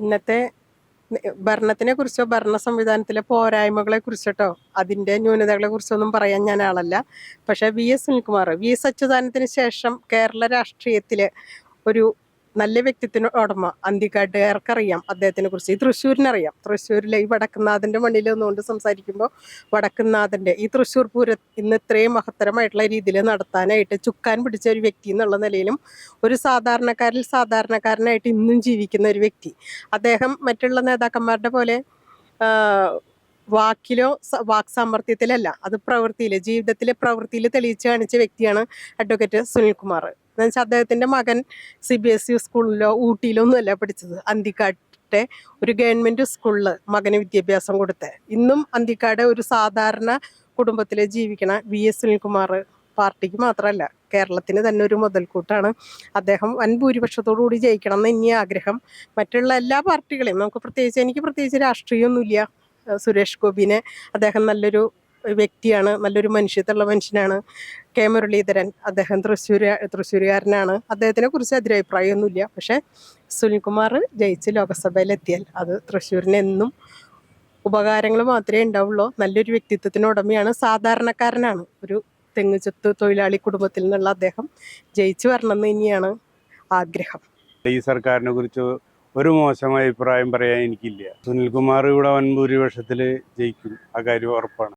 ഇന്നത്തെ ഭരണത്തിനെ കുറിച്ചോ ഭരണ സംവിധാനത്തിലെ പോരായ്മകളെ കുറിച്ചിട്ടോ അതിന്റെ ന്യൂനതകളെ കുറിച്ചൊന്നും പറയാൻ ഞാൻ ആളല്ല. പക്ഷേ V S Sunilkumar V S അച്യുതാനത്തിന് ശേഷം കേരള രാഷ്ട്രീയത്തിലെ ഒരു നല്ല വ്യക്തിത്വത്തിന് ഉടമ. അന്തിക്കാട്ടുകാർക്കറിയാം അദ്ദേഹത്തിനെ കുറിച്ച്. ഈ തൃശ്ശൂരിനറിയാം. തൃശ്ശൂരിലെ ഈ വടക്കുന്നാഥന്റെ മണ്ണിൽ നിന്നുകൊണ്ട് സംസാരിക്കുമ്പോൾ വടക്കുന്നാഥന്റെ ഈ തൃശ്ശൂർ പൂരം ഇന്ന് ഇത്രയും മഹത്തരമായിട്ടുള്ള രീതിയിൽ നടത്താനായിട്ട് ചുക്കാൻ പിടിച്ച ഒരു വ്യക്തി എന്നുള്ള നിലയിലും ഒരു സാധാരണക്കാരിൽ സാധാരണക്കാരനായിട്ട് ഇന്നും ജീവിക്കുന്ന ഒരു വ്യക്തി. അദ്ദേഹം മറ്റുള്ള നേതാക്കന്മാരുടെ പോലെ വാക്കിലോ വാക് സാമർത്ഥ്യത്തിലല്ല അത് പ്രവൃത്തിയിൽ ജീവിതത്തിലെ പ്രവൃത്തിയിൽ തെളിയിച്ചു കാണിച്ച വ്യക്തിയാണ് അഡ്വക്കേറ്റ് സുനിൽകുമാർ. എന്ന് വെച്ചാൽ അദ്ദേഹത്തിന്റെ മകൻ സി ബി എസ് ഇ സ്കൂളിലോ ഊട്ടിയിലോ ഒന്നുമല്ല പഠിച്ചത്. അന്തിക്കാട്ടെ ഒരു ഗവൺമെന്റ് സ്കൂളിൽ മകന് വിദ്യാഭ്യാസം കൊടുത്ത്. ഇന്നും അന്തിക്കാട് ഒരു സാധാരണ കുടുംബത്തിൽ ജീവിക്കണ വി എസ് സുനിൽകുമാർ പാർട്ടിക്ക് മാത്രമല്ല കേരളത്തിന് തന്നെ ഒരു മുതൽക്കൂട്ടാണ്. അദ്ദേഹം വൻ ഭൂരിപക്ഷത്തോടു കൂടി ജയിക്കണം എന്ന് ഇനി ആഗ്രഹം. മറ്റുള്ള എല്ലാ പാർട്ടികളെയും നമുക്ക് പ്രത്യേകിച്ച് എനിക്ക് പ്രത്യേകിച്ച് രാഷ്ട്രീയമൊന്നുമില്ല. സുരേഷ് ഗോപിനെ അദ്ദേഹം നല്ലൊരു വ്യക്തിയാണ് നല്ലൊരു മനുഷ്യത്തുള്ള മനുഷ്യനാണ്. കെ മുരളീധരൻ അദ്ദേഹം തൃശ്ശൂർ തൃശ്ശൂരുകാരനാണ്. അദ്ദേഹത്തിനെ കുറിച്ച് അതിരഭിപ്രായമൊന്നുമില്ല പക്ഷേ സുനിൽകുമാർ ജയിച്ച് ലോകസഭയിലെത്തിയാൽ അത് തൃശ്ശൂരിന് എന്നും ഉപകാരങ്ങൾ മാത്രമേ ഉണ്ടാവുള്ളൂ. നല്ലൊരു വ്യക്തിത്വത്തിന് ഉടമയാണ് സാധാരണക്കാരനാണ്. ഒരു തെങ്ങുചത്ത് തൊഴിലാളി കുടുംബത്തിൽ നിന്നുള്ള അദ്ദേഹം ജയിച്ചു വരണമെന്ന് തന്നെയാണ് ആഗ്രഹം. ഈ സർക്കാരിനെ കുറിച്ച് ഒരു മോശം അഭിപ്രായം പറയാൻ എനിക്കില്ല. സുനിൽകുമാർ ഇവിടെ വൻ ഭൂരിപക്ഷത്തിൽ ജയിക്കും. ആ കാര്യം ഉറപ്പാണ്.